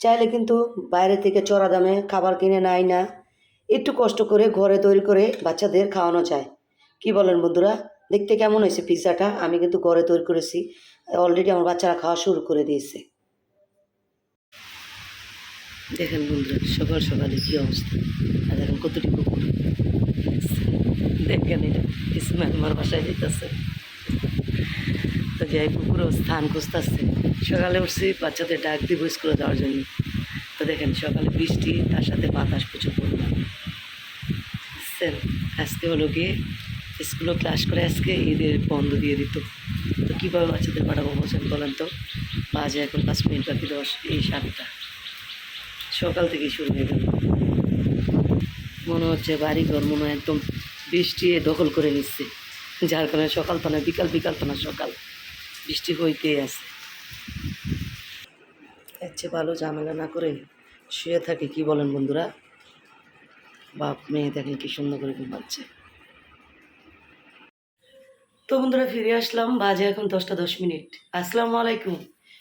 চাইলে কিন্তু বাইরে থেকে চড়া দামে খাবার কিনে নেয় না। একটু কষ্ট করে ঘরে তৈরি করে বাচ্চাদের খাওয়ানো যায়। কি বলেন বন্ধুরা? দেখতে কেমন হয়েছে পিৎজাটা? আমি কিন্তু ঘরে তৈরি করেছি। অলরেডি আমার বাচ্চারা খাওয়া শুরু করে দিয়েছে। দেখেন বন্ধুরা, সকাল সকালে কি অবস্থা। দেখেন কতটি কুকুর। দেখেন এটা আমার বাসায় যেতেছে তো যাই, কুকুরও স্থান খুঁজতেছে। সকালে উঠছি, বাচ্চাদের ডাক দিব স্কুলে দেওয়ার জন্য। তো দেখেন, সকালে বৃষ্টি, তার সাথে বাতাস প্রচুর পরিমাণ। স্যার, আজকে হলো গিয়ে স্কুলে ক্লাস করে আজকে ঈদের বন্ধ দিয়ে দিত। তো কীভাবে বাচ্চাদের পাঠাবো বলছেন, বলেন তো? বাজে এখন পাঁচ মিনিট বাকি দশ, এই সাতটা। সকাল থেকেই শুরু হয়ে গেল। মনে হচ্ছে বাড়ি ঘর মনে হয় একদম বৃষ্টি দখল করে নিচ্ছে। যার কারণে সকাল তো না বিকাল বিকাল তো না সকাল। বৃষ্টি হইতেই আছে। চেয়ে ভালো ঝামেলা না করে শুয়ে থাকে, কি বলেন বন্ধুরা? বাপ মেয়ে, দেখেন কি সুন্দর করে ঘুমাচ্ছে তো বন্ধুরা, ফিরে আসলাম, বাজে এখন দশটা দশ মিনিট। আসসালামু আলাইকুম।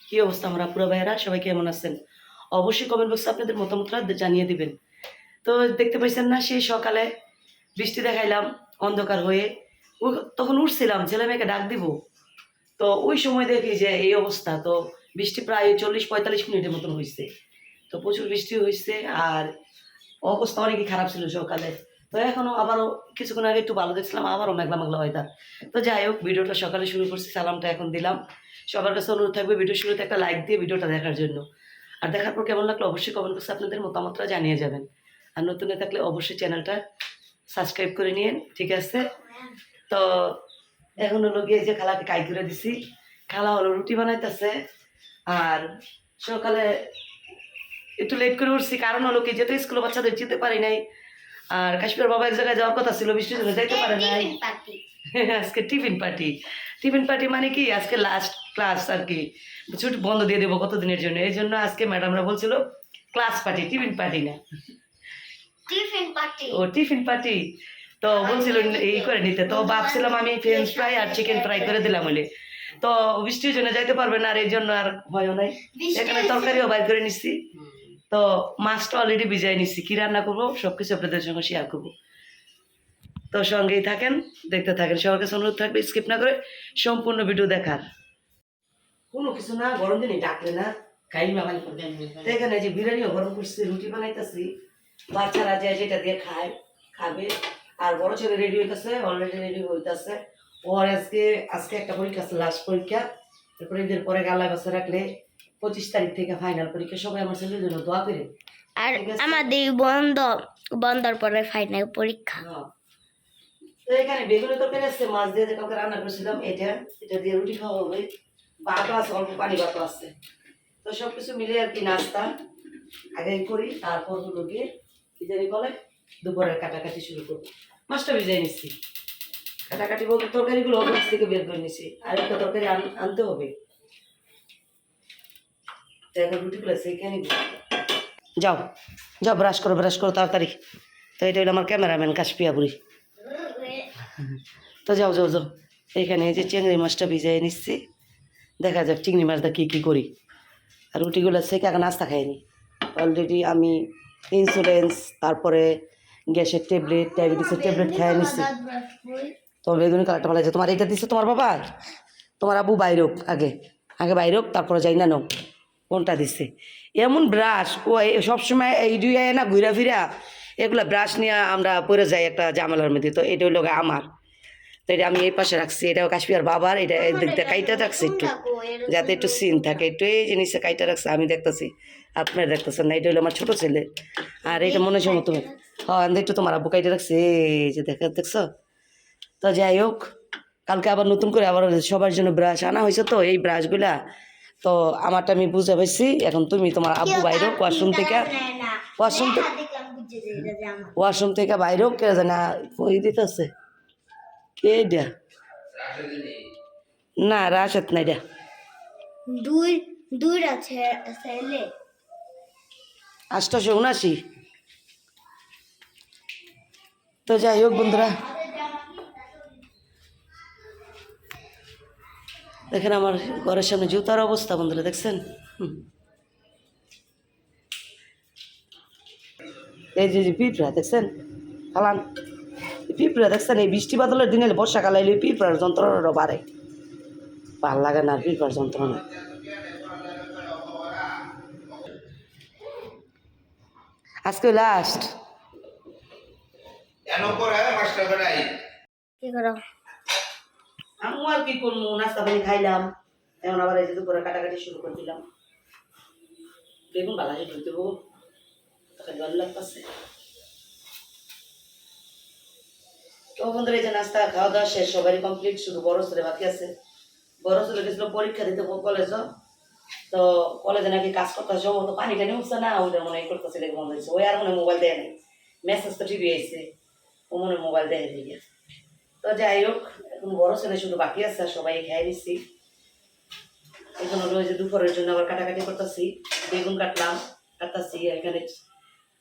কি অবস্থা আমরা পুরো ভাইয়েরা? সবাই কেমন আছেন? অবশ্যই কমেন্ট বক্সে আপনাদের মতামতটা জানিয়ে দিবেন। তো দেখতে পাইছেন না, সেই সকালে বৃষ্টি দেখাইলাম, অন্ধকার হয়ে। তখন উঠছিলাম ছেলে মেয়েকে ডাক দিব। তো ওই সময় দেখি যে এই অবস্থা। তো বৃষ্টি প্রায় চল্লিশ, পঁয়তাল্লিশ মিনিটের মতন হয়েছে তো প্রচুর বৃষ্টি হয়েছে আর অবস্থা অনেকই খারাপ ছিল সকালে। তো এখনও আবারও কিছুক্ষণ আগে একটু ভালো দেখছিলাম, আবারও মেঘলা মেঘলা ওয়েদার তো যাই হোক, ভিডিওটা সকালে শুরু করছি, সালামটা এখন দিলাম। সবার কাছে অনুরোধ থাকবে ভিডিও শুরুতে একটা লাইক দিয়ে ভিডিওটা দেখার জন্য। আর দেখার পর কেমন লাগল অবশ্যই কমেন্ট বক্সে আপনাদের মতামতটা জানিয়ে যাবেন। আর নতুন থাকলে অবশ্যই চ্যানেলটা সাবস্ক্রাইব করে নিন ঠিক আছে? তো এখন হলো গিয়ে যে খালাকে কাই করে দিছি, খালা হলো রুটি বানাইতেছে। আর সকালে একটু লেট করে উঠছি কারণ হলো কি যেতে স্কুলে বাচ্চাদের যেতে পারি নাই আর কাশ্মীর বাবা এক জায়গায় যাওয়ার কথা ছিল বৃষ্টির জন্য যাইতে পারে নাই। আজকে টিফিন পার্টি টিফিন পার্টি মানে কি আজকে লাস্ট ক্লাস আর কি। ছুটি বন্ধ দিয়ে দেবো কতদিনের জন্য। এই জন্য আজকে ম্যাডামরা বলছিল ক্লাস পার্টি টিফিন পার্টি না। টিফিন পার্টি ও টিফিন পার্টি তো বলছিল এই করে নিতে। তো ভাবছিলাম আমি ফ্রেঞ্চ ফ্রাই আর চিকেন ফ্রাই করে দিলাম বলে। তো বৃষ্টির জন্য যাইতে পারবে না আর এই জন্য আর ভয়ও নাই। এখানে তরকারিও বাইর করে নিচ্ছি তো মাছটা অলরেডি ভিজাই নিচ্ছি কি রান্না করব? সব কিছু আপনাদের সঙ্গে শেয়ার করব। তো সঙ্গেই থাকেন দেখতে থাকেন। সবার কাছে অনুরোধ থাকবে স্কিপ না করে সম্পূর্ণ ভিডিও দেখার। কোনো কিছু না গরম দিনে ডাকলে না খাই এখানে যে বিরিয়ানিও গরম করছি রুটি বানাইতেছি। বাচ্চারা যে যেটা দিয়ে খায় খাবে। আর বড় ছেলে রেডি হইতেছে অলরেডি রেডি হইতেছে। ওর আজকে আজকে একটা পরীক্ষা আছে লাস্ট পরীক্ষা। তারপরে ঈদের পরে গালা বাসা রাখলে পঁচিশ তারিখ থেকে ফাইনাল পরীক্ষা। সবাই আমার ছেলের জন্য দোয়া করে আর আমাদের বন্ধ বন্ধর পরে ফাইনাল পরীক্ষা। তো এখানে বেগুনের তরকারি আছে মাছ দিয়ে কালকে রান্না করেছিলাম এটা এটা দিয়ে রুটি খাওয়া হবে। ভাতও আছে অল্প পানি ভাতও আছে। তো সব কিছু মিলে আর কি নাস্তা। আগে করি তারপর হলো গিয়ে কি জানি বলে দুপুরের কাটাকাটি শুরু করব। মাছটা ভিজাই নিচ্ছি। কাটাকাটি বলতে তরকারিগুলো অফিস থেকে বের করে নিছি। আর একটা তরকারি আন- আনতে হবে। রুটিগুলো যাও যাও ব্রাশ করো ব্রাশ করো তাড়াতাড়ি। তো এটা হলো আমার ক্যামেরাম্যান কাশপিয়া বুড়ি। তো যাও যাও যাও। এখানে এই যে চিংড়ি মাছটা ভিজাই নিচ্ছি। দেখা যাক চিংড়ি মাছটা কী কী করি। আর রুটিগুলো সেকে এখন নাস্তা খাইনি। অলরেডি আমি ইন্স্যুরেন্স তারপরে গ্যাসের ট্যাবলেট ডায়াবেটিসের ট্যাবলেট খেয়ে নিচ্ছি তোমার বেগুনি কালারটা ভালো তোমার এটা দিচ্ছে তোমার বাবা? তোমার আবু বাইরোক আগে। আগে বাইরোক, তারপরে যাই না নো কোনটা দিচ্ছে এমন ব্রাশ ও সবসময় এই দুই আয় না ঘুরা ফিরা, এগুলা ব্রাশ নিয়ে আমরা পরে যাই একটা জামালার মধ্যে। তো এটা হলো আমার। তো এটা আমি এই পাশে রাখছি। এটাও কাশ্মীর বাবার, এটা দিকটা কাইটা রাখছি একটু। যাতে একটু সিন থাকে। একটু এই জিনিসটা কাইটা রাখছে, আমি দেখতেছি। আপনারা দেখতেছেন না, এটা হলো আমার ছোটো ছেলে। আর এটা মনে হচ্ছে তুমি হ্যাঁ একটু তোমার আব্বু কাইটা রাখছে। এই যে দেখা দেখছ? তো যাই হোক কালকে আবার নতুন করে আবার সবার জন্য ব্রাশ আনা হয়েছে তো এই ব্রাশগুলা তো আমারটা আমি বুঝে পাইছি এখন তুমি তোমার আব্বু বাইরে ওয়াশরুম থেকে ওয়াশরুম থেকে ওয়াশরুম থেকে বাইরে কে জানা ওই দিতেছে? কে এটা? না রাশাত না এটা। দুই দুই আছে ছেলে উনাশি তো যাই হোক বন্ধুরা। দেখেন আমার ঘরের সামনে জুতার অবস্থা বন্ধুরা দেখছেন? এই যে পিঁপড়া দেখছেন? ফালান। পিঁপড়া দেখছেন? এই বৃষ্টি বাদলের দিনে বর্ষাকাল এলে পিঁপড়ার যন্ত্রণাটা বাড়ে। ভালো লাগে না আর পিঁপড়ার যন্ত্রণা। আজকে লাস্ট কেন করে মাস্টার বেড়াই কি করো? আমি আর কি করব নাস্তা পানি খাইলাম। এখন আবার যে দুপুরে কাটাকাটি শুরু করে দিলাম। বেগুন বালাজি ধুই দেবো। তাকে জল লাগতেছে। যে নাস্তা খাওয়া দাওয়া শেষ, সবারই কমপ্লিট শুধু বড় ছেলে বাকি আছে। বড় ছেলে গেছিল পরীক্ষা দিতে কলেজ তো কলেজে নাকি কাজ করতে পানি টানি উঠছে না ওইটা মনে করতেছে মনে হয়েছে। ওই আর মনে মোবাইল দেয় নাই। মেসেজ তো টিভি আইছে। ও মনে মোবাইল দেয় দিয়ে তো যাই হোক এখন বড় ছেলে শুধু বাকি আছে আর সবাই খেয়ে নিচ্ছি এখন হলো ওই যে দুপুরের জন্য আবার কাটাকাটি করতেছি বেগুন কাটলাম কাটতেছি এখানে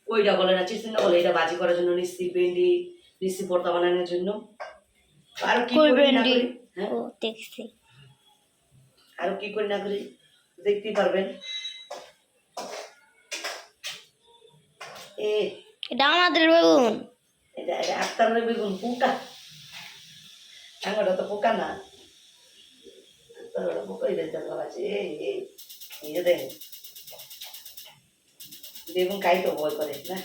ওইটা বলে না চিচিঙ্গা বলে এটা বাজি করার জন্য নিচ্ছি ভেন্ডি নিচ্ছি ভর্তা বানানোর জন্য। আর কি করি না? করি হ্যাঁ? দেখছি। আর কি করি না করি দেখতেই পারবেন। এ এটা আমাদের বেগুন। এটা আক্তারের বেগুন পোকা আঙাটা তো পোকা না আক্তারের পোকাই দেখতে পাওয়া আছে এই এই এই যে দেখেন বেগুন খাই তো ভয় করে না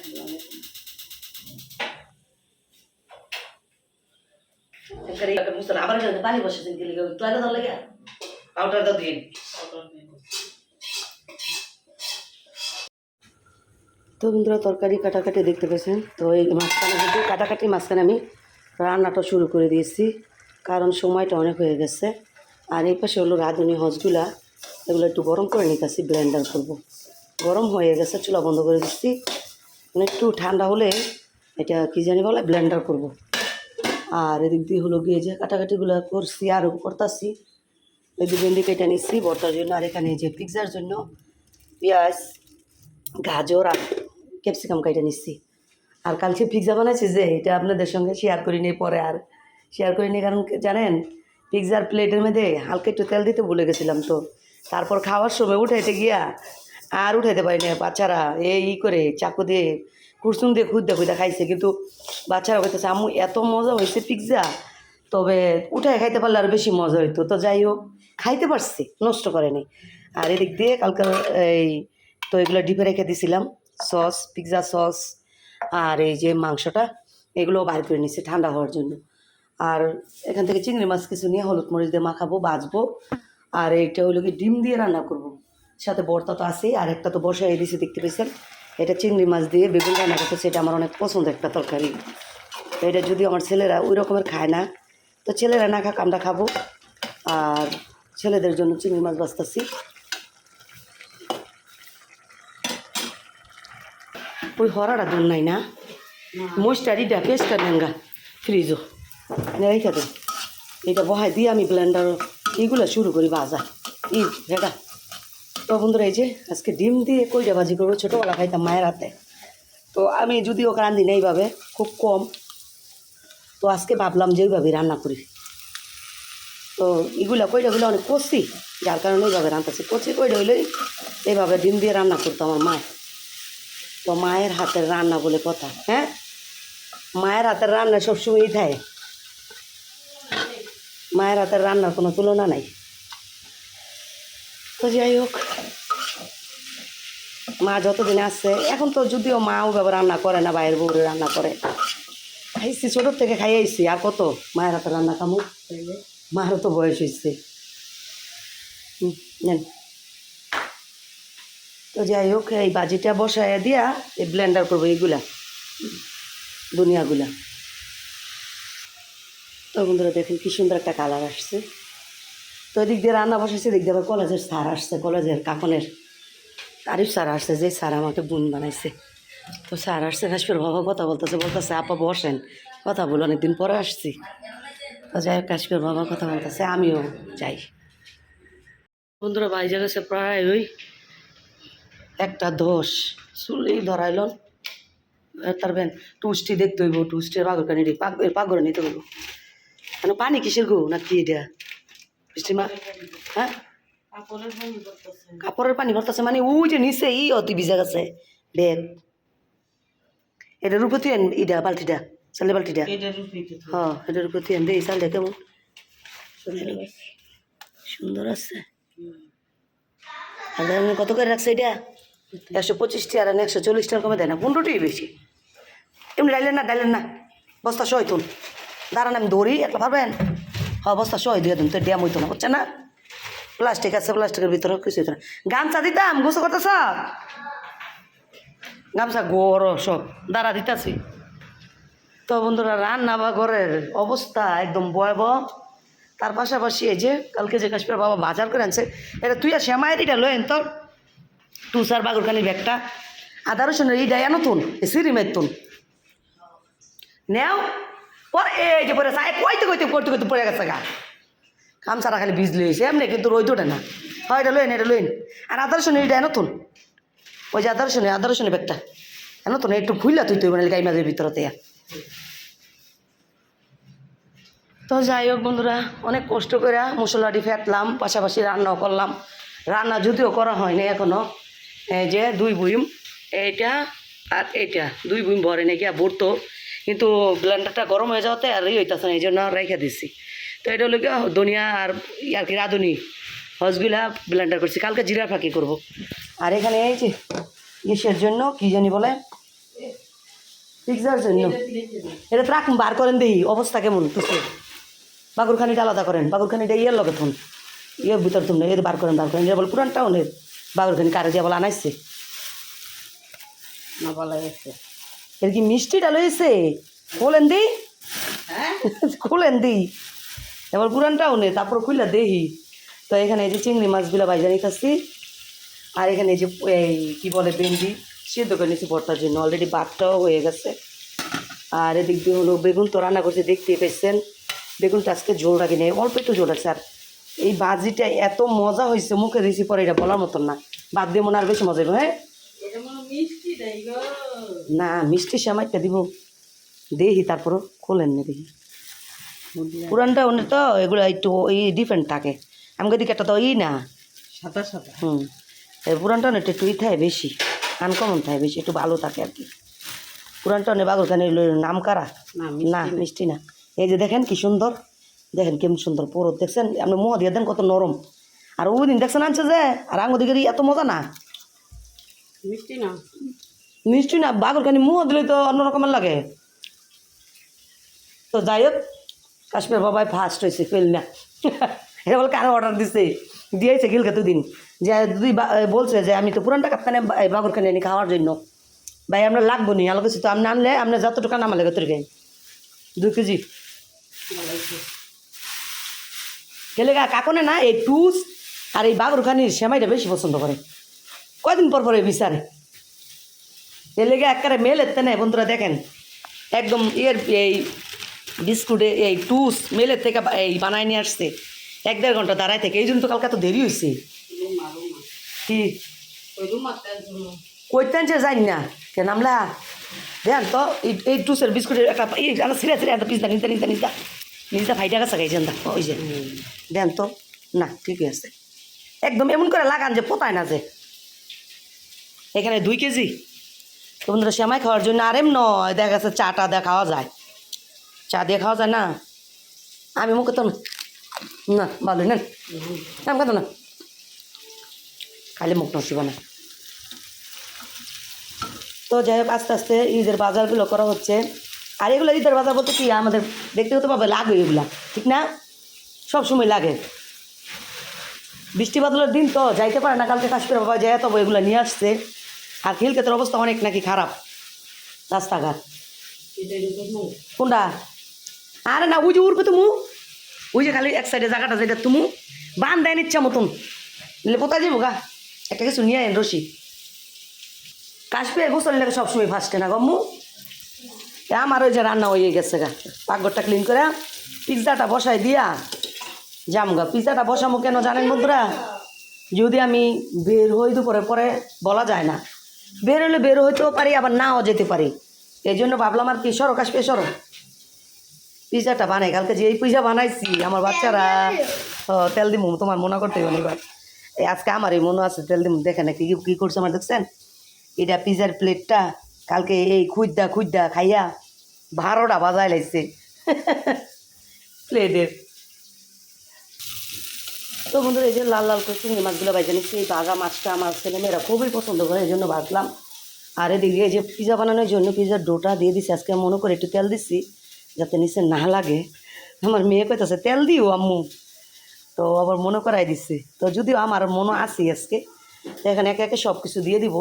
আবার পানি বসেছেন লিখে তোয়ালে দল লাগে দিন তো বন্ধুরা, তরকারি কাটাকাটি দেখতে পেয়েছেন? তো এই মাঝখানে, কাটাকাটি মাঝখানে আমি রান্নাটা শুরু করে দিয়েছি। কারণ সময়টা অনেক হয়ে গেছে। আর এই পাশে হলো রাঁধুনি হজগুলা, এগুলো একটু গরম করে নিতেছি ব্লেন্ডার করব। গরম হয়ে গেছে, চুলা বন্ধ করে দিচ্ছি। মানে একটু ঠান্ডা হলে এটা কি জানি বলে ব্লেন্ডার করব। আর এদিক দিয়ে হলো গিয়ে যে কাটাকাটিগুলো করছি, আরও করতেছি যে ভেন্ডি কেটে নিচ্ছি বর্তার জন্য, আর এখানে যে পিৎজার জন্য পেঁয়াজ, গাজর আর ক্যাপসিকাম কেটে নিচ্ছি। আর কালকে পিৎজা বানাইছি যে, এটা আপনাদের সঙ্গে শেয়ার করি নিয়ে পরে আর শেয়ার করিনি কারণ জানেন পিৎজার প্লেটের মধ্যে হালকা একটু তেল দিতে ভুলে গেছিলাম তো। তারপর খাওয়ার সময় উঠাইতে গিয়া আর উঠাইতে পারি না বাচ্চারা এই করে চাকু দিয়ে কুরসুম দিয়ে খুঁজতে খুঁজতে খাইছে। কিন্তু বাচ্চারা বলতেছে আম্মু, এত মজা হয়েছে পিৎজা তবে উঠায় খাইতে পারলে আর বেশি মজা হইতো। তো যাই হোক, খাইতে পারছি, নষ্ট করেনি আর এদিক দিয়ে কালকে এই তো এগুলো ডিপে রেখে দিছিলাম সস পিৎজা সস আর এই যে মাংসটা, এগুলো বার করে নিচ্ছি ঠান্ডা হওয়ার জন্য। আর এখান থেকে চিংড়ি মাছ কিছু নিয়ে হলুদ মরিচ দিয়ে মাখাবো বাজবো আর এইটা হলো কি ডিম দিয়ে রান্না করব। সাথে বর্তা তো আছেই আর একটা তো বসাই দিয়েছি দেখতে পেয়েছেন এটা চিংড়ি মাছ দিয়ে বেগুন রান্না করতে সেটা আমার অনেক পছন্দ একটা তরকারি। এটা যদি আমার ছেলেরা ওই রকমের খায় না তো ছেলেরা না খাক আমরা খাব। আর ছেলেদের জন্য চিংড়ি মাছ বাঁচতেছি ওই হরাটা দূর নাই না? মোস্টারিটা পেস্টটা নেঙ্গা ফ্রিজও। রেখে দেন এটা বহাই দিয়ে আমি ব্লেন্ডার এইগুলো শুরু করি ভাজা ই ভেটা তো বন্ধুরা, এই যে আজকে ডিম দিয়ে কইটা ভাজি করব, ছোটোবেলা খাইতাম মায়ের হাতে। তো আমি যদিও রান্ধি না এইভাবে, খুব কম। তো আজকে ভাবলাম যে ওইভাবে রান্না করি। তো এগুলা কইটাগুলো অনেক কষি, যার কারণে এইভাবে রান্নাছি কচি কইটা হইলে এইভাবে ডিম দিয়ে রান্না করতো আমার মায়। তো মায়ের হাতের রান্না বলে কথা হ্যাঁ? মায়ের হাতের রান্না সবসময়ই থাকে। মায়ের হাতের রান্নার কোনো তুলনা নাই। তো যাই হোক, মা যতদিন আসছে এখন তো যদিও মাও ব্যাপার রান্না করে না বাইরের বউরে রান্না করে। খাইছি, ছোটোর থেকে খাই আইছি, আর কত? মায়ের হাতের রান্না খামু। মারও তো বয়স হয়েছে নেন। তো যাই হোক, এই বাজিটা বসায় দিয়া এই ব্লেন্ডার করব এইগুলা, দুনিয়াগুলা। তো বন্ধুরা দেখেন কি সুন্দর একটা কালার আসছে। তো এদিক দিয়ে রান্না বসাইছে, এদিক দিয়ে আবার কলেজের স্যার আসছে, কলেজের কাকনের আরিফ স্যার আসছে, যে স্যার আমাকে বোন বানাইছে। তো স্যার আসছে কাশ্মীর বাবা কথা বলতেছে বলতেছে, আপা বসেন, কথা বলো, অনেকদিন পরে আসছি। তো যাই হোক কাশ্মীর বাবা কথা বলতেছে, আমিও যাই। বন্ধুরা বাইজা গেছে প্রায় ওই একটা দোষ, চুলেই ধরাইল। তার বেন টুস্টি দেখতে হইব টুস্টির পাগর কানি পাগ পাগরে নিতে হইব। মানে পানি কিসের গো? না কি এটা? বৃষ্টি মা হ্যাঁ? কাপড়ের পানি ভরতেছে মানে ওই যে নিচে ই অতি ভিজা গেছে। ব্যাগ এটার উপর তুই আন ইটা বালতিটা। চালের বালতিটা। হ্যাঁ এটার উপর তুই দে এই চালটা কেমন? সুন্দর আছে। আর কত করে রাখছে এটা? একশো পঁচিশ টাকা আর একশো চল্লিশ টাকা কমে দেয় না পনেরোটাই বেশি। এমনি ডাইলেন না ডাইলেন না। বস্তা সয় তুন দাঁড়ান আমি দৌড়ি, একলা পারবেন? বস্তা সয় দিয়ে দিন, তো ড্যাম হইতো না বুঝছে না? প্লাস্টিক আছে প্লাস্টিকের ভিতরে কিছু হইতো না। গামছা দিতাম, গোসল করতেছ? গামছা গরো সব, দাঁড়া দিতাছি। তো বন্ধুরা রান্না বা ঘরের অবস্থা একদম ভয়াবহ। তার পাশাপাশি এই যে, কালকে যে কাশ্মীর বাবা বাজার করে আনছে, এটা তুই আর শ্যামায়ের এটা লয়েন তোর টুসার বাগুরখানির ব্যাগটা। আদা রসুনের এইটা এনো তুন সিঁড়ি মের তুন নেও। পরে এই যে পরে সাই কইতে কইতে করতে করতে পড়ে গেছে গা। কাম সারা খালি বীজ লইছে এমনি কিন্তু রোদ ওঠে না। হয়, এটা লইন এটা লইন। আর আদা রসুনের এইটা এনো তুন ওই যে আদা রসুনের আদা রসুনের ব্যাগটা। এনো তুন একটু খুইলা তুই তুই মানে গাই মাঝের ভিতরতে তো যাই হোক বন্ধুরা, অনেক কষ্ট করে মশলাটি ফেটলাম, পাশাপাশি রান্নাও করলাম। রান্না যদিও করা হয়নি এখনও এই যে দুই বুইম, এইটা আর এইটা। দুই বুইম ভরে নাকি, আর ভরতো কিন্তু ব্লেন্ডারটা গরম হয়ে যাওয়াতে আর ই হইতেছে না এই জন্য রেখে দিচ্ছি তো এটা হলো ধনিয়া আর আর কি রাঁধুনি। হসগুলা ব্লেন্ডার করছি, কালকে জিরা ফাঁকি করব। আর এখানে এই যে ইসের জন্য কি জানি বলে? পিৎজার জন্য। এটা রাখুন, বার করেন দেখি, অবস্থা কেমন? তুসে বাগুরখানিটা আলাদা করেন, বাগুরখানিটা ইয়ের লগে থুন। ইয়ের ভিতর তুমি এর বার করেন বার করেন। এটা বল পুরান টাউনের বাগুরখানি কারে দিয়ে বলে আনাইছে? না বলা গেছে এর কি মিষ্টিটা লইছে খোলেন দি। হ্যাঁ? খুলেন দি। এবার পুরান টাউনে তারপর খুলে দেহি। তো এখানে এই যে চিংড়ি মাছগুলো বাইজা নিতেছি। আর এখানে এই যে এই কী বলে ভেন্ডি সিদ্ধ করে নিয়েছি ভর্তার জন্য। অলরেডি ভাতটাও হয়ে গেছে। আর এদিক দিয়ে হলো বেগুন তো রান্না করছে দেখতেই পেয়েছেন বেগুনটা আজকে ঝোল রাখি নেই অল্প একটু ঝোল আছে। আর এই বাজিটা এত মজা হয়েছে মুখে দিয়েছি পরে এটা বলার মতন না। বাদ দিয়ে মনে আর বেশি মজা হ্যাঁ? না মিষ্টি সেমাইটা দিব। দেখি তারপরও খোলেন না দেখি। পুরানটা অনেক তো এগুলো একটু ওই ডিফারেন্ট থাকে। আমাকে দিকে একটা তো ই না। সাদা সাদা। হুম। এই পুরানটা অনেক একটু ই থাকে বেশি আনকমন থাকে বেশি একটু ভালো থাকে আর কি। পুরানটা অনেক বাগরখানে নাম কারা না মিষ্টি না এই যে দেখেন কি সুন্দর দেখেন কেমন সুন্দর পুরো দেখছেন। আপনি মোহ দিয়ে দেন কত নরম। আর ওই দিন দেখছেন আনছে যে আর আঙ্গুর দিকে এত মজা না। মিষ্টি না। মিষ্টি না বাগরখানি মুহ দিলে তো অন্য রকমের লাগে। তো যাই হোক কাশ্মীর বাবাই ফার্স্ট হয়েছে ফেল না। এটা বলে কারও অর্ডার দিছে? দিয়েছে গিলকে দুদিন। যে দুই বলছে যে আমি তো পুরানটা কাপ্তানে বাগরখানি আনি খাওয়ার জন্য। ভাই আমরা লাগবো নি আলো কিছু তো আপনি আনলে আপনি যতটুকু নামা লাগে তোর দুই কেজি। গেলে কাকনে না এই টুস আর এই বাগরখানির সেমাইটা বেশি পছন্দ করে। কয়দিন পর পরে বিচারে এর লেগে একবারে মেল এতে নেই বন্ধুরা দেখেন, একদম এর এই বিস্কুটে এই টুস মেলের থেকে এই বানায় নিয়ে আসছে। এক দেড় ঘণ্টা দাঁড়ায় থেকে, এই জন্য তো কালকে তো দেরি হয়েছে কি? কইতেন যে জানি না। কে নামলা দেন তো, এই টুসের বিস্কুটের একটা একটা ছিঁড়ে ছিঁড়ে একটা পিস দা নিতে নিতে নিতে ফাইটা গেছে গাইছেন দা ওই যে। দেন তো, না, ঠিকই আছে। একদম এমন করে লাগান যে পোতায় না যে। এখানে দুই কেজি? তো বন্ধুরা সেমাই খাওয়ার জন্য আরেম নয়। দেখা গেছে চাটা দেওয়া খাওয়া যায়। চা দিয়ে খাওয়া যায় না? আমি মুখে তো না? ভালো, নেন। নাম কথা না? খালি মুখ নসিব না। তো যাই হোক, আস্তে আস্তে ঈদের বাজারগুলো করা হচ্ছে। আর এগুলো ঈদের বাজার বলতে কি, আমাদের ব্যক্তিগতভাবে লাগে এগুলা, ঠিক না? সব সময় লাগে। বৃষ্টি বাদলের দিন তো যাইতে পারে না, কালকে কাশ্মীর বাবা যায় তবে এগুলো নিয়ে আসছে। আর খিলক্ষেতের অবস্থা অনেক নাকি খারাপ? রাস্তাঘাট। কোনটা? আরে না যে উড়বে তুমি। ওই যে খালি এক সাইডে জায়গাটা যেটা তুমি বান দেয় ইচ্ছা মতন। নিলে কোথায় যাব গা? একটা কিছু নিয়ে আইন রশি। কাশ্মীর গোসল লাগে সবসময় ফার্স্টে না গম্মু আমার ওই যে রান্না হয়ে গেছে গা। পাকঘরটা ক্লিন করে পিৎজাটা বসাই দিয়া যাম গা। পিৎজাটা বসামো কেন জানেন বন্ধুরা? যদি আমি বের হই দুপুরে পরে, বলা যায় না। বের হলে বের হইতেও পারি, আবার নাও যেতে পারি। এই জন্য ভাবলাম আর কি, সরো কাশ্মীর সরো। পিৎজাটা বানাই, কালকে যে এই পিজা বানাইছি, আমার বাচ্চারা তেল দিমু, তোমার মনে করতে হবে এবার। এই আজকে আমার এই মনে আছে, তেল দিমু দেখেন কি কি করছে আমার, দেখছেন? এটা পিৎজার প্লেটটা, কালকে এই খুদ্দা খুদ্দা খাইয়া বারোটা বাজায় লাগছে প্লেটের। তো বন্ধুরা, এই যে লাল লাল করে চিংড়ি মাছগুলো বাইজে নিচ্ছি। এই বাগা মাছটা আমার ছেলেমেয়েরা খুবই পছন্দ করে, এই জন্য ভাজলাম। আর এদিকে এই যে পিজা বানানোর জন্য পিজার ডোটা দিয়ে দিছি। আজকে মনে করে একটু তেল দিছি যাতে নিচে না লাগে। আমার মেয়ে কইতাছে, তেল দিও আম্মু। তো আবার মনে করাই দিচ্ছে। তো যদিও আমার মনে আছে আজকে এখানে একে একে সব কিছু দিয়ে দিব।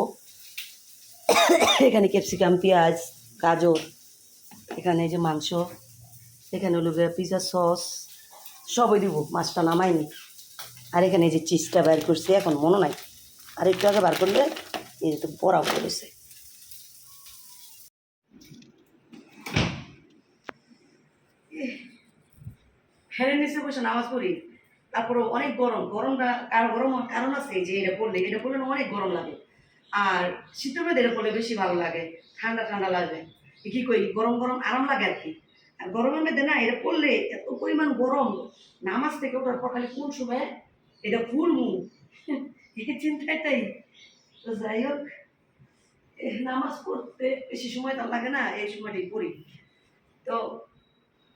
এখানে ক্যাপসিকাম, পেঁয়াজ, গাজর, এখানে এই যে মাংস, এখানে হলো পিজা সস, সবই দিব, মাছটা নামাইনি। আর এখানে যে চিজটা বের করছি, এখন মনে নাই। আর একটু আগে বার করলে এই তো বড়া করেছে ফ্যানের নিচে বসে নামাজ পড়ি তারপরে অনেক গরম। গরমটা কার গরম কারণ আছে যে এটা পড়লে এটা পড়লে অনেক গরম লাগে। আর শীতের মধ্যে এটা পড়লে বেশি ভালো লাগে, ঠান্ডা ঠান্ডা লাগে কি কই গরম গরম আরাম লাগে আর কি। আর গরমের মধ্যে না, এটা পড়লে এত পরিমাণ গরম, নামাজ থেকে ওঠার পর খালি কোন সময় এটা ফুল মুখ। এই চিন্তায় তাই। তো যাই হোক নামাজ পড়তে বেশি সময় তো লাগে না, এই সময়টাই পড়ি। তো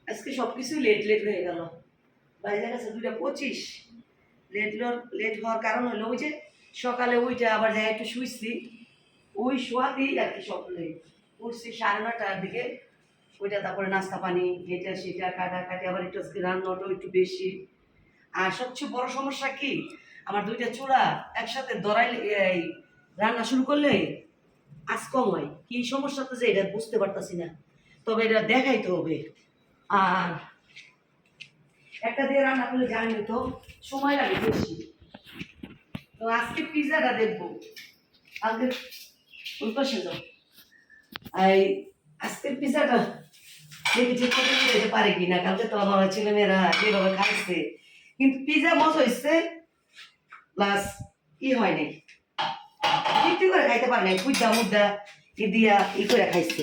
আজকে সব কিছু লেট লেট হয়ে গেল। বাইরে গেছে দুইটা পঁচিশ। লেট লেট হওয়ার কারণ হলো ওই যে সকালে ওইটা আবার যাই একটু শুইছি। ওই শোয়াতেই আর কি সব লেট উঠছি সাড়ে নটার দিকে। ওইটা তারপরে নাস্তা পানি, এটা সেটা, কাটা, কাটি, আবার একটু আজকে রান্নাটাও একটু বেশি। আর সবচেয়ে বড় সমস্যা কি? আমার দুইটা চূড়া একসাথে দরাইলে এই, রান্না শুরু করলে আজ কম হয়। কি সমস্যা তো যে এটা বুঝতে পারতাছি না। তবে এটা দেখাইতে হবে। আর একটা দিয়ে রান্না করলে জানি তো, সময় লাগে বেশি। তো আজকে পিজাটা দেখব। আজকে ওই পাশে এই, আজকের পিজাটা দেখি ঠিক দিতে পারে কিনা। কালকে তো আমার ছেলেমেয়েরা যেভাবে খাইছে কিন্তু পিজা মজা হয়েছে প্লাস ই হয় নাই। তৃপ্তি করে খাইতে পারে নাই কুইদা মুদ্দা ই দিয়া ই করে খাইছে।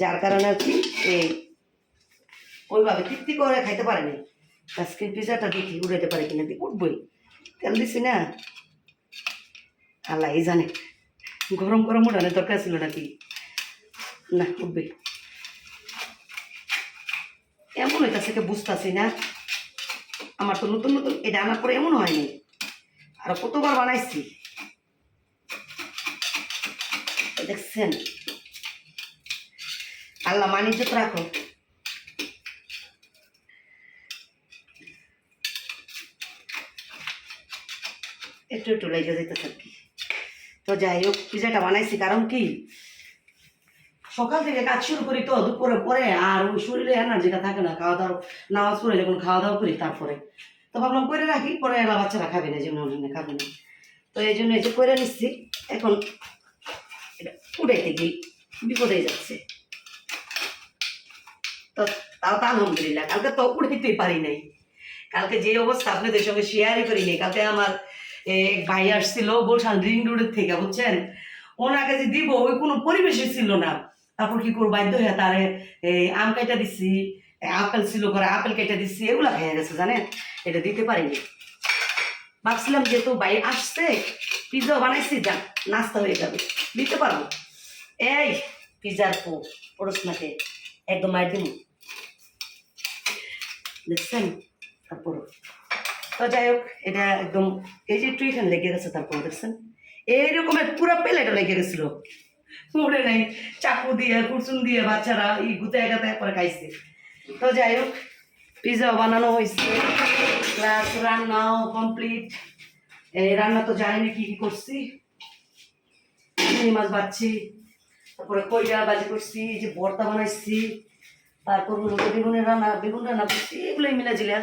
যার কারণে কি এই ওইভাবে তৃপ্তি করে খাইতে পারেনি আজকে পিজাটা দেখি উড়াইতে পারে কিনা উঠবই। তেল দিছি না। আল্লাহ জানে, গরম গরম উঠানোর দরকার ছিল নাকি? না, উঠবে। এমন হইতাছে বুঝতেছি না। আমার তো নতুন নতুন, এটা আনার পরে এমন হয়নি। আর কতবার বানাইছি। দেখছেন? আল্লাহ মানিজ্য রাখো একটু একটু লেগে যেতে থাকি। তো যাই হোক, পিজাটা বানাইছি, কারণ কি? সকাল থেকে কাজ শুরু করি তো, দুপুরে পরে আর ওই শরীরে এনার্জিটা থাকে না খাওয়া দাওয়া নামাজ পড়ে যখন খাওয়া দাওয়া করি তারপরে। তো ভাবলাম করে রাখি, পরে এলা বাচ্চারা খাবে না, যেমন অন্য খাবে না। তো এই জন্য এই যে করে নিচ্ছি, এখন এটা উড়াইতে গিয়ে বিপদ হয়ে যাচ্ছে। তো তাও তো আলহামদুলিল্লাহ, কালকে তো উড়াইতেই পারি নাই। কালকে যে অবস্থা আপনাদের সঙ্গে শেয়ারই করিনি কালকে আমার ভাই আসছিল বলছেন রিং রোডের থেকে, বুঝছেন? ওনাকে যে দিব, ওই কোনো পরিবেশে ছিল না। তারপর কি করব? বাধ্য হয়ে তারে এই আম কাইটা দিচ্ছি আপেল ছিল করে আপেল কেটে দিচ্ছি এগুলা খেয়ে গেছে, জানেন? এটা দিতে পারিনি। ভাবছিলাম যেহেতু ভাই আসছে পিজা বানাইছি যা নাস্তা হয়ে যাবে। দিতে পারব? এই পিজার পো পড়োশনাকে একদম মার দিন দেখছেন? তারপর। তো যাই হোক, এটা একদম এই যে একটু এখানে লেগে গেছে তারপর, দেখছেন? এইরকমের পুরো প্লেটও লেগে গেছিল। মনে নেই, চাকু দিয়ে, কুরচুন দিয়ে বাচ্চারা ই গুতে গাতে করে খাইছে। তো যাই হোক পিজাও বানানো হয়েছে প্লাস রান্নাও কমপ্লিট এই রান্না তো জানি না কি কি করছি। চিংড়ি মাছ বাচ্ছি তারপরে কইরা বাজি করছি, এই যে ভর্তা বানাইছি, তারপর বেগুনের রান্না, বেগুন রান্না করছি, এগুলোই মিলে জিলা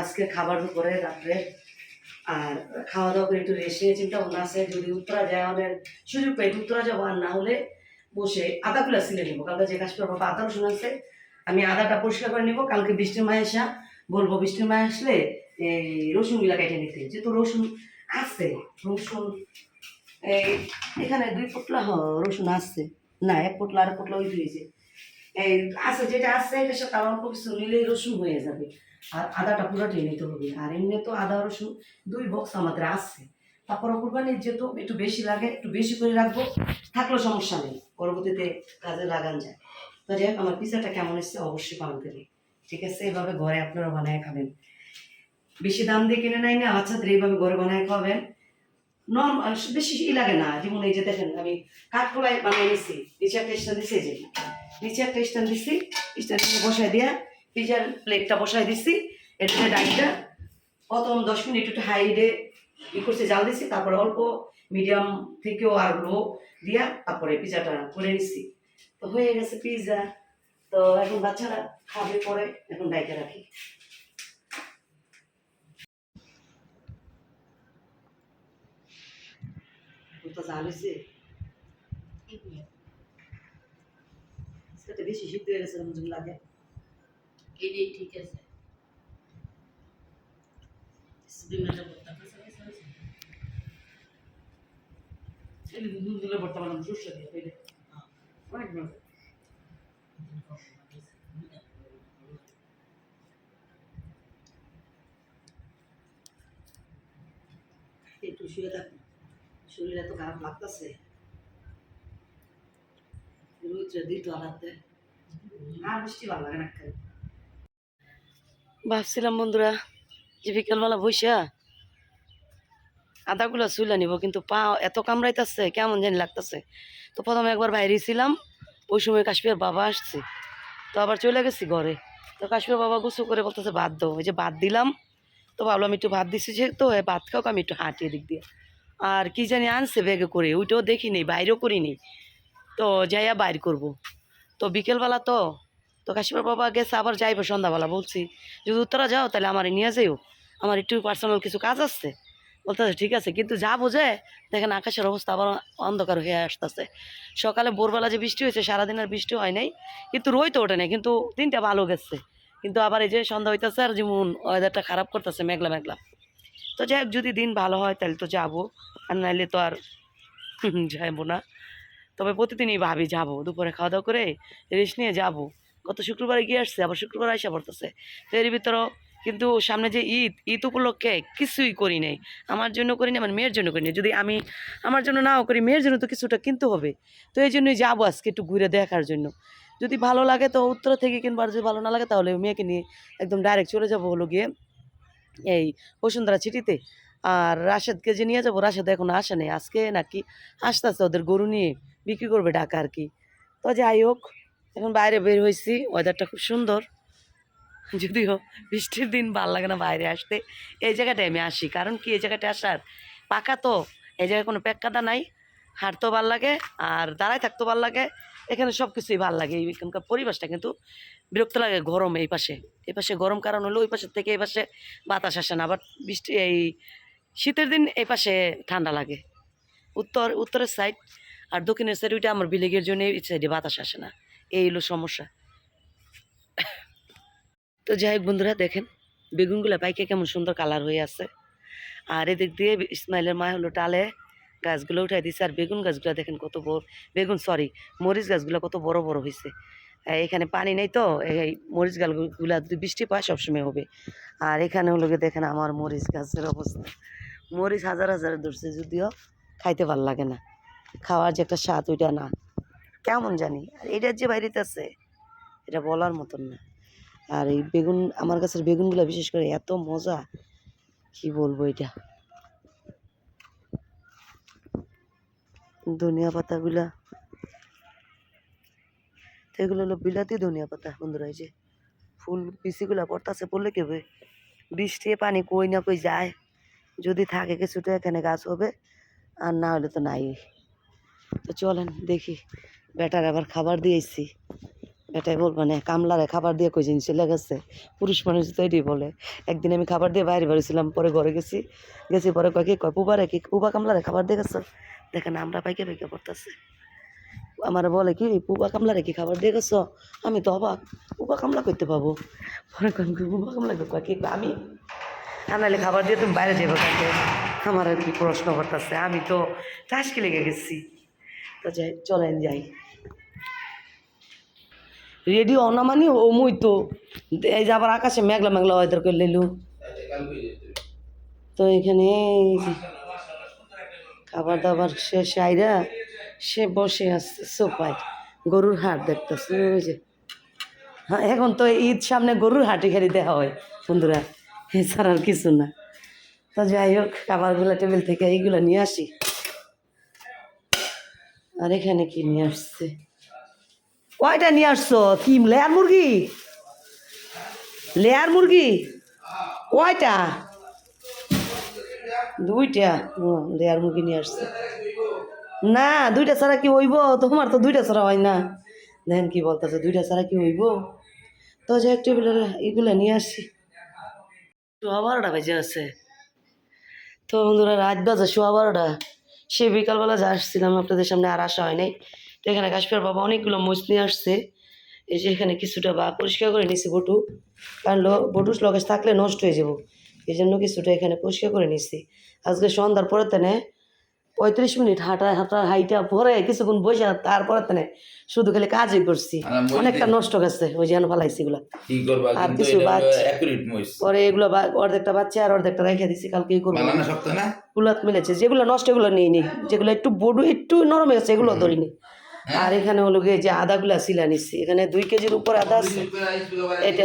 আজকে খাবার দুপুরে রাত্রে আর খাওয়া দাওয়া করে একটু রেস্ট নিয়ে চিন্তা ভাবনা আছে, যদি উত্তরা যায় আমাদের সুযোগ পাই উত্তরা যাব আর না হলে বসে আদা কুলা সিলে নিবো। কালকে যে কাজ করব আদা রসুন আছে, আমি আদাটা পরিষ্কার করে নিবো। কালকে বৃষ্টির মায় আসা, বলব বৃষ্টির মায় আসলে এই রসুনগুলা কেটে নিতে। যেহেতু রসুন আছে, রসুন, এই এখানে দুই পোটলা হ, রসুন আসছে না, এক পোটলা আর পোটলা ওই দিয়েছে এই আছে, যেটা আছে, এটার সাথে আমার কিছু নিলেই রসুন হয়ে যাবে। আর আদাটা পুরোটাই নিতে হবে। আর এমনি তো আদা, রসুন দুই বক্স আমাদের আছে। তারপরে কুরবানির যেহেতু একটু বেশি লাগে, একটু বেশি করে রাখব, থাকলেও সমস্যা নেই, পরবর্তীতে কাজে লাগান যায়। তো যাই হোক, আমার পিজাটা কেমন এসছে অবশ্যই কমেন্ট করি ঠিক আছে? এভাবে ঘরে আপনারা বানায় খাবেন। বেশি দাম দিয়ে কিনে নাই না বাচ্চাদের এইভাবে ঘরে বানায় খাবেন নর্মাল বেশি ই লাগে না। যেমন এই যে দেখেন, আমি কাঠকোলায় বানিয়ে নিচ্ছি নিচে একটা স্ট্যান্ড এই যে নিচে একটা স্ট্যান্ড দিচ্ছি স্ট্যান্ড বসাই দিয়া পিজার প্লেটটা বসাই দিচ্ছি এটাতে ডাইটটা। প্রথম দশ মিনিট একটু হাইডে ই করছি, জাল দিচ্ছি তারপরে অল্প মিডিয়াম থেকেও আর লো দিয়া তারপরে পিজাটা করে নিচ্ছি তো হয়ে গেছে পিজা। তো এখন বাচ্চারা খাবে পরে, এখন ডাইটে রাখি। তো জাল হয়েছে। বেশি সিদ্ধ হয়ে গেছে লাগে। এটাই ঠিক আছে। বর্তমানে অনেক মজা একটু শুয়ে থাকি শরীর এত খারাপ লাগতেছে। রোদ্রে দিত আলাদা আর বৃষ্টি ভালো লাগে না খাই ভাবছিলাম, বন্ধুরা, যে বিকেলবেলা বসা আদাগুলো চুলে নিব, কিন্তু পা এত কামড়াইতেছে, কেমন জানি লাগতেছে। তো প্রথমে একবার বাইরে ছিলাম, ওই সময় কাশ্মীর বাবা আসছে। তো আবার চলে গেছি ঘরে। তো কাশ্মীর বাবা গুছু করে বলতেছে, ভাত দাও। ওই যে ভাত দিলাম, তো ভাবলাম একটু ভাত দিছি যে তো এ ভাত খাও আমি একটু হাঁটিয়ে দিক দিয়ে। আর কি জানি আনছে ব্যাগে করে, ওইটাও দেখিনি, বাইরেও করি নেই তো যাইয়া বাইর করব। তো বিকেলবেলা তো তো কাশ্মীর বাবা গেছে, আবার যাইবো সন্ধ্যাবেলা, বলছি, যদি উত্তরা যাও তাহলে আমার নিয়ে যাইও। আমার একটু পার্সোনাল কিছু কাজ আসছে বলতেছে, ঠিক আছে। কিন্তু যা বোঝে, দেখেন আকাশের অবস্থা আবার অন্ধকার হয়ে আসতেছে। সকালে ভোরবেলা যে বৃষ্টি হয়েছে সারাদিন আর বৃষ্টি হয় নাই, কিন্তু রই তো ওঠে নাই, কিন্তু দিনটা ভালো গেছে। কিন্তু আবার এই যে সন্ধ্যা হইতেছে আর যেমন ওয়েদারটা খারাপ করতেছে, মেঘলা মেঘলা। তো যাই হোক, যদি দিন ভালো হয় তাহলে তো যাব, আর নাইলে তো আর যাব না। তবে প্রতিদিনই ভাবি, যাব। দুপুরে খাওয়া দাওয়া করে রেস্ট নিয়ে যাব। গত শুক্রবারে গিয়ে আসছে, আবার শুক্রবার আইসা পড়তেছে। তো এর ভিতরেও কিন্তু সামনে যে ঈদ ঈদ উপলক্ষে কিছুই করি নাই। আমার জন্য করি না আমার মেয়ের জন্য করি না যদি আমি আমার জন্য নাও করি, মেয়ের জন্য তো কিছুটা কিনতে হবে। তো এই জন্যই যাব আজকে একটু ঘুরে দেখার জন্য। যদি ভালো লাগে তো উত্তর থেকে কিনবো আর যদি ভালো না লাগে তাহলে মেয়েকে নিয়ে একদম ডাইরেক্ট চলে যাব হলো গিয়ে এই বসুন্ধরা চিঠিতে আর রাশেদকে যে নিয়ে যাব, রাশেদ এখন আসে নেই। আজকে নাকি আসতে আসতে ওদের গরু নিয়ে, বিক্রি করবে ঢাকা আর কি। তো যাই হোক। এখন বাইরে বের হয়েছি ওয়েদারটা খুব সুন্দর। যদিও বৃষ্টির দিন ভালো লাগে না বাইরে আসতে। এই জায়গাটায় আমি আসি, কারণ কি এই জায়গাটায় আসার? পাকা তো, এই জায়গায় কোনো প্যাক্কাদা নাই। হাঁটতেও ভালো লাগে, আর দাঁড়ায় থাকতেও ভালো লাগে। এখানে সব কিছুই ভালো লাগে এখানকার পরিবেশটা কিন্তু বিরক্ত লাগে গরম এই পাশে। এই পাশে গরম কারণ হলো ওই পাশের থেকে এই পাশে বাতাস আসে না, আবার বৃষ্টি এই শীতের দিন এই পাশে ঠান্ডা লাগে। উত্তর, উত্তরের সাইড আর দক্ষিণের সাইড ওইটা আমার বিলেগের জন্য এই সাইডে বাতাস আসে না। এই হলো সমস্যা। তো যাই বন্ধুরা, দেখেন, বেগুনগুলো পাইকে কেমন সুন্দর কালার হয়ে আছে। আর এদিক দিয়ে ইসমাইলের মা হলো টালে, গাছগুলো উঠাই দিছে। আর বেগুন গাছগুলো দেখেন কত বড়, বেগুন সরি মরিচ গাছগুলো কত বড় বড় হয়েছে এখানে পানি নেই তো, এই মরিচ গাছগুলো যদি বৃষ্টি পায় সবসময় হবে। আর এখানে হলো দেখেন আমার মরিচ গাছের অবস্থা। মরিচ হাজার হাজার ধরছে, যদিও খাইতে ভালো লাগে না। খাওয়ার যে একটা স্বাদ, ওইটা না। কেমন জানি? আর এটার যে বাইরেতে আছে, এটা বলার মতন না। আর এই বেগুন, আমার কাছের বেগুনগুলো বিশেষ করে এত মজা, কি বলব এটা? ধনিয়া পাতাগুলা। এগুলো হলো বিলাতি ধনিয়া পাতা, বন্ধুরা, এই যে ফুল পিসিগুলা পড়তাছে, পড়লে কি হবে? বৃষ্টি, পানি কই না কই যায়। যদি থাকে কিছুটা এখানে গাছ হবে, আর না হলে তো নাই। তো চলেন দেখি। বেটার আবার খাবার দিয়েছি। এটাই বলব না, কামলারে খাবার দিয়ে কই জিনিস চলে গেছে? পুরুষ মানুষ তো এটাই বলে, একদিন আমি খাবার দিয়ে বাইরে বেরোছিলাম পরে ঘরে গেছি গেছি পরে কয়, কি কয়, পুবারে কি, পুবা কামলারে খাবার দিয়ে গেছে? দেখেন আমরা পাইকে পাইকে পড়তেছে। আমার বলে, কি পুবা কামলারে কি খাবার দিয়ে গেছো? আমি তো অবাক, পুবা কামলা করতে পাবো? পরে পুবা কামলা কি আমি? আনালে খাবার দিয়ে তুমি বাইরে যাব কাকে আমার আর কি প্রশ্ন করতেছে, আমি তো টাসকে লেগে গেছি। তো যাই, চলেন যাই। রেডিও অনামানি ও মুই তো, এই যে আবার আকাশে মেঘলা মেঘলা ওয়েদার করে লইলু। তো এখানে খাবার দাবার শেষে আইরা সে বসে আছে সোফায়, গরুর হাট দেখতেছে, ওই যে। হ্যাঁ এখন তো ঈদ সামনে গরুর হাটে খালি দেওয়া হয়, বন্ধুরা এছাড়া আর কিছু না। তো যাই হোক, খাবারগুলো টেবিল থেকে এইগুলো নিয়ে আসি। আর এখানে কি নিয়ে আসছে? কয়টা নিয়ে আসছো? কি, লেয়ার মুরগি? লেয়ার মুরগি? কয়টা? দুইটা। লেয়ার মুরগি নিয়ে আসছে। না, দুইটা ছাড়া কি হইব? তোমার তো দুইটা ছাড়া হয় না। দেখেন কি বলতেছে, দুইটা ছাড়া কি হইব? তো যে একটু এগুলো নিয়ে আসি। সোয়া বারোটা বেজে আছে তো বন্ধুরা, রাত বাজে, সোয়া বারোটা। সে বিকালবেলা যা আসছিলাম, আপনাদের সামনে আর আসা হয় নাই তো এখানে কাশ্মীর বাবা অনেকগুলো মোচ নিয়ে আসছে। এই যে এখানে কিছুটা বা পরিষ্কার করে নিছি বটু। কারণ লো- বটু লগেজ থাকলে নষ্ট হয়ে যাব। এই জন্য কিছুটা এখানে পরিষ্কার করে নিছি। আজকে সন্ধ্যার পরে তেনে পঁয়ত্রিশ মিনিট হাঁটা হাঁটা হাইটা পরে কিছুক্ষণ বসে তারপরে তেনে শুধু খালি কাজই করছি। অনেকটা নষ্ট গেছে ওই যেন ফালাইছি এগুলা। আর কিছু পরে এগুলো অর্ধেকটা বাচ্চা আর অর্ধেকটা রেখে দিছি কালকে করব। কুলাত মিলেছে। যেগুলো নষ্ট এগুলো নিই নি। যেগুলো একটু বড় একটু নরম হয়ে গেছে এগুলো ধরিনি। আর এখানে হলো গিয়ে যে আদাগুলা সিলা নিচ্ছি। এখানে দুই কেজির উপর আদা আছে এটা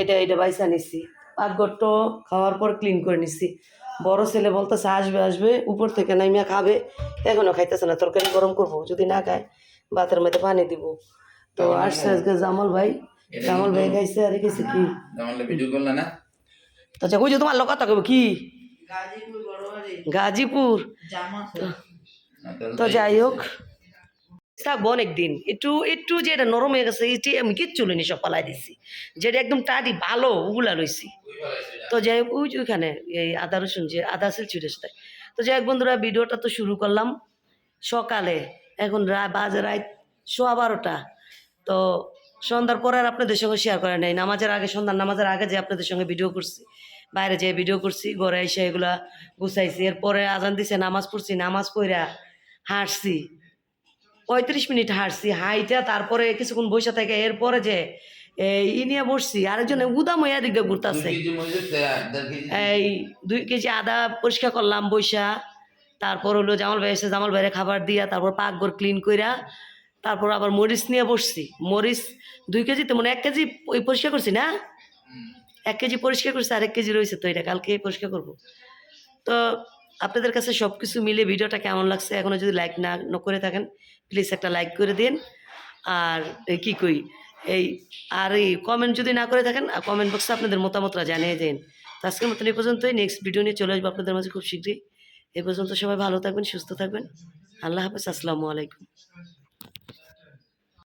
এটা এটা বাইসা নিচ্ছি। পাকঘরটো খাওয়ার পর ক্লিন করে নিচ্ছি। বড় ছেলে বলতেছে আসবে আসবে উপর থেকে নামিয়া খাবে। এখনও খাইতেছে না তরকারি গরম করব যদি না খায় ভাতের মধ্যে পানি দিব। তো আসছে আজকে জামল ভাই। জামল ভাই খাইছে আর গেছে কি? আমার ভিডিও করলা না? তো আচ্ছা ওই যে তোমার লোক কথা কবে কি? গাজীপুর তো যাই হোক থাকব অনেকদিন। একটু একটু যে এটা নরম হয়ে গেছে এটি আমি কিচ্ছু লইনি, সব পালাই দিছি। যেটা একদম টাটি ভালো, ওগুলা লইছি। তো যাই হোক, ওই ওইখানে, এই আদা রসুন যে, আদা সিল ছুটে সাথে তো যাই হোক বন্ধুরা, ভিডিওটা তো শুরু করলাম। সকালে, এখন বাজে রাত সোয়া বারোটা। তো সন্ধ্যার পরে আর আপনাদের সঙ্গে শেয়ার করে নেই। নামাজের আগে, সন্ধ্যার নামাজের আগে যে আপনাদের সঙ্গে ভিডিও করছি, বাইরে যেয়ে ভিডিও করছি, ঘরে এসে এগুলা গুছাইছি। এরপরে আজান দিছে, নামাজ পড়ছি, নামাজ পড়া হাঁটছি। পঁয়ত্রিশ মিনিট হাঁটছি হাইটা তারপরে কিছুক্ষণ বসে থাকে এরপরে যে এই ই নিয়ে বসছি আরেকজনে উদাম হইয়া দিক ঘুরতেছে। এই দুই কেজি আদা পরিষ্কার করলাম বৈশা তারপর হলো জামাল ভাই এসে জামাল ভাইয়ের খাবার দিয়া তারপর পাকঘর ক্লিন কইরা তারপর আবার মরিচ নিয়ে বসছি। মরিচ দুই কেজি তো মানে এক কেজি ওই পরিষ্কার করছি না? এক কেজি পরিষ্কার করছি আর এক কেজি রয়েছে তো এটা কালকে পরিষ্কার করব। তো আপনাদের কাছে সব কিছু মিলে ভিডিওটা কেমন লাগছে? এখনও যদি লাইক না করে থাকেন প্লিজ একটা লাইক করে দিন। আর কি কই? এই, আর এই কমেন্ট যদি না করে থাকেন কমেন্ট বক্সে আপনাদের মতামতটা জানিয়ে দিন। তো আজকের মতন এই পর্যন্তই। নেক্সট ভিডিও নিয়ে চলে আসব আপনাদের মাঝে খুব শীঘ্রই। এ পর্যন্ত সবাই ভালো থাকবেন, সুস্থ থাকবেন। আল্লাহ হাফেজ, আসসালামু আলাইকুম।